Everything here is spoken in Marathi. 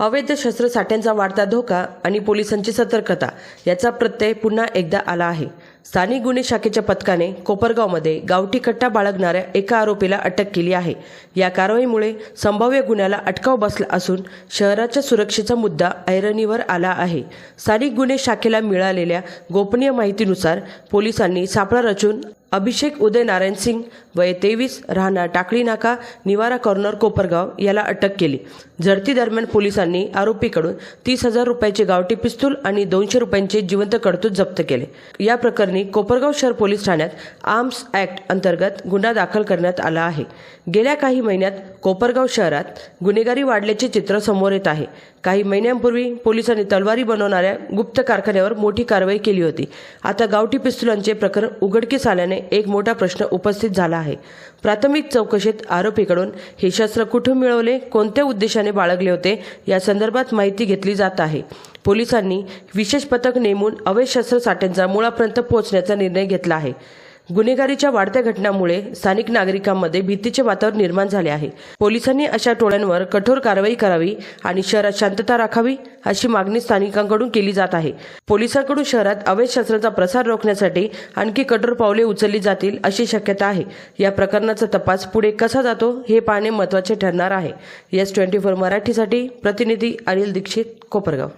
अवैध शस्त्रसाठ्यांचा वाढता धोका आणि पोलिसांची सतर्कता याचा प्रत्यय पुन्हा एकदा आला आहे. स्थानिक गुन्हे शाखेच्या पथकाने कोपरगावमध्ये गावठी कट्टा बाळगणाऱ्या एका आरोपीला अटक केली आहे. या कारवाईमुळे संभाव्य गुन्ह्याला अटकाव बसला असून शहराच्या सुरक्षेचा मुद्दा ऐरणीवर आला आहे. स्थानिक गुन्हे शाखेला मिळालेल्या गोपनीय माहितीनुसार पोलिसांनी सापळा रचून अभिषेक उदय नारायण सिंग वय तेवीस राहणार टाकळी नाका निवारा कॉर्नर कोपरगाव याला अटक केली. झडती दरम्यान पोलिसांनी आरोपीकडून तीस हजार रुपयाचे गावठी पिस्तूल आणि दोनशे रुपयांचे जिवंत कडतूत जप्त केले. या प्रकरणी कोपरगाव शहर पोलीस ठाण्यात आर्म्स ऍक्ट अंतर्गत गुन्हा दाखल करण्यात आला आहे. गेल्या काही महिन्यात कोपरगाव शहरात गुन्हेगारी वाढल्याचे चित्र समोर येत आहे. काही महिन्यांपूर्वी पोलिसांनी तलवारी बनवणाऱ्या गुप्त कारखान्यावर मोठी कारवाई केली होती. आता गावठी पिस्तुलांचे प्रकरण उघडकीस आल्याने एक मोठा प्रश्न उपस्थित झाला आहे. प्राथमिक चौकशीत आरोपीकडून हे शस्त्र कुठून मिळवले कोणत्या उद्देशाने बाळगले होते या संदर्भात माहिती घेतली जात आहे. पोलिसांनी विशेष पथक नेमून अवैध शस्त्रसाठ्यांचा मुळापर्यंत पोहोचण्याचा निर्णय घेतला आहे. गुन्हेगारीच्या वाढत्या घटनांमुळे स्थानिक नागरिकांमध्ये भीतीचे वातावरण निर्माण झाले आहे. पोलिसांनी अशा टोळ्यांवर कठोर कारवाई करावी आणि शहरात शांतता राखावी अशी मागणी स्थानिकांकडून केली जात आहे. पोलिसांकडून शहरात अवैध शस्त्राचा प्रसार रोखण्यासाठी आणखी कठोर पावले उचलली जातील अशी शक्यता आहे. या प्रकरणाचा तपास पुढे कसा जातो हे पाहणे महत्त्वाचे ठरणार आहे. एस ट्वेंटी फोर मराठीसाठी प्रतिनिधी अनिल दीक्षित कोपरगाव.